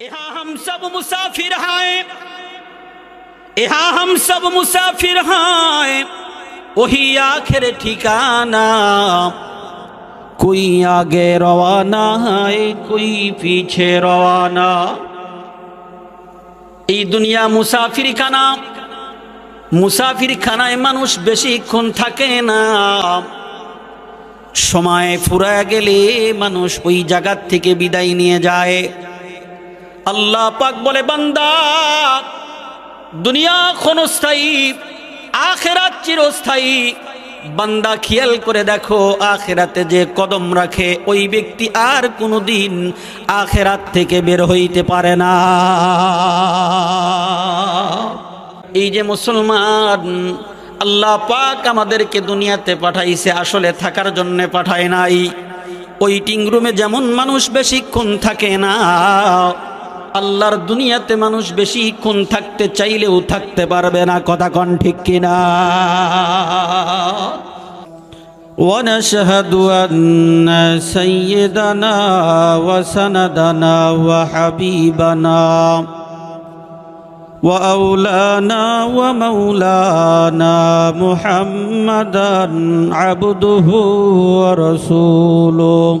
यहाँ हम सब मुसाफिर हैं यहाँ हम सब मुसाफिर हैं वही आखिर ठिकाना कोई आगे रवाना है कोई पीछे रवाना এই দুনিয়া মুসাফির খানা মুসাফির খানায় মানুষ বেশিক্ষণ থাকে না সময় ফুরায় গেলে মানুষ ওই জায়গার থেকে বিদায় নিয়ে যায় আল্লাহ পাক বলে, বান্দা, দুনিয়া ক্ষণস্থায়ী আখেরাত চিরস্থায়ী। বান্দা, খেয়াল করে দেখো, আখেরাতে যে কদম রাখে, ওই ব্যক্তি আর কোনো দিন আখেরাত থেকে বের হইতে পারে না। এই যে মুসলমান, আল্লাহ পাক আমাদেরকে দুনিয়াতে পাঠাইছে, আসলে থাকার জন্য পাঠায় নাই। ওয়েটিং রুমে যেমন মানুষ বেশিক্ষণ থাকে না আল্লাহর দুনিয়াতে মানুষ বেশিক্ষণ থাকতে চাইলেও থাকতে পারবে না কথা কন ঠিক কিনা ونشهد أن سيدنا وسندنا وحبيبنا وأولانا ومولانا محمدا عبده ورسوله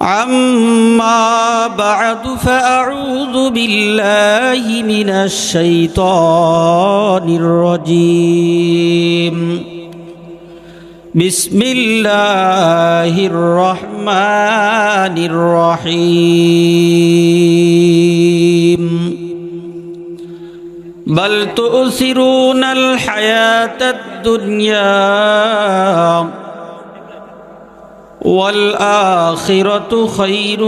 عما بعد فأعوذ بالله من الشيطان الرجيم بسم الله الرحمن الرحيم بل تؤثرون الحياة الدنيا والآخرة خير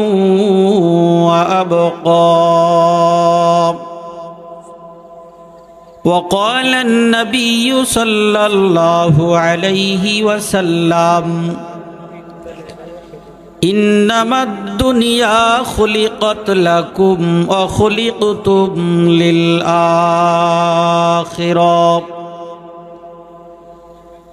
وأبقى وقال النبي صلى الله عليه وسلم إنما الدنيا خلقت لكم وخلقتم للآخرة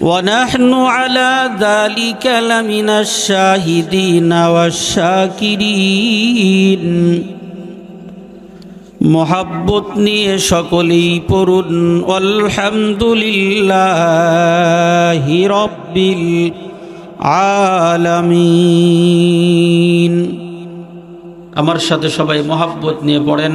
ونحن على ذلك لمن الشاهدين والشاكرين মোহাব্বত নিয়ে সকলেই পড়ুন আলহামদুলিল্লাহ রব্বিল আলামিন আমার সাথে সবাই মোহাব্বত নিয়ে পড়েন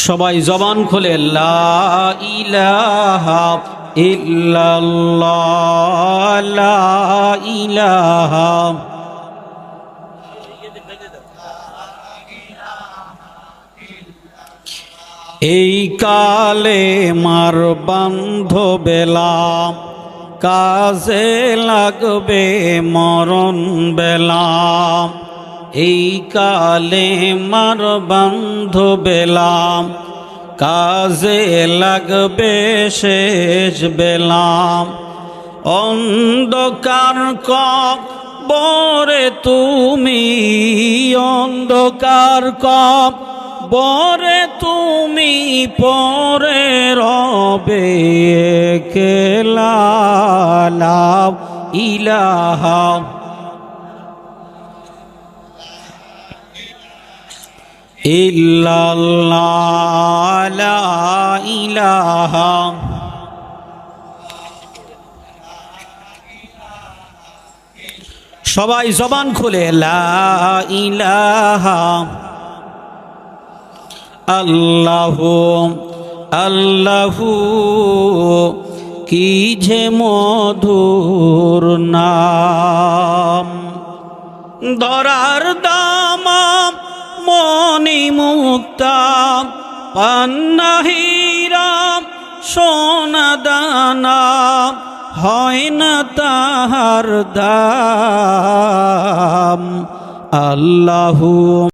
সবাই জবান খোলে এই কালে মার বান্ধবেলা কাজে লাগবে মরণ বেলা। এই কালে মার বন্ধ বেলাম কাজে লাগবে শেষ বেলাম। অন্ধকার বরে তুমি, অন্ধকার কক বরে তুমি পরে রবে কেলালাম ইলাহা ইল্লাল্লাহ লা ইলাহা। সবাই জবান খুলে লা ইলাহা। আল্লাহু আল্লাহু কি যে মধুর নাম। ধরার দামা মনি মুক্তা পান্নাহিরাম সোনা দানা হয় না তাহার দাম। আল্লাহু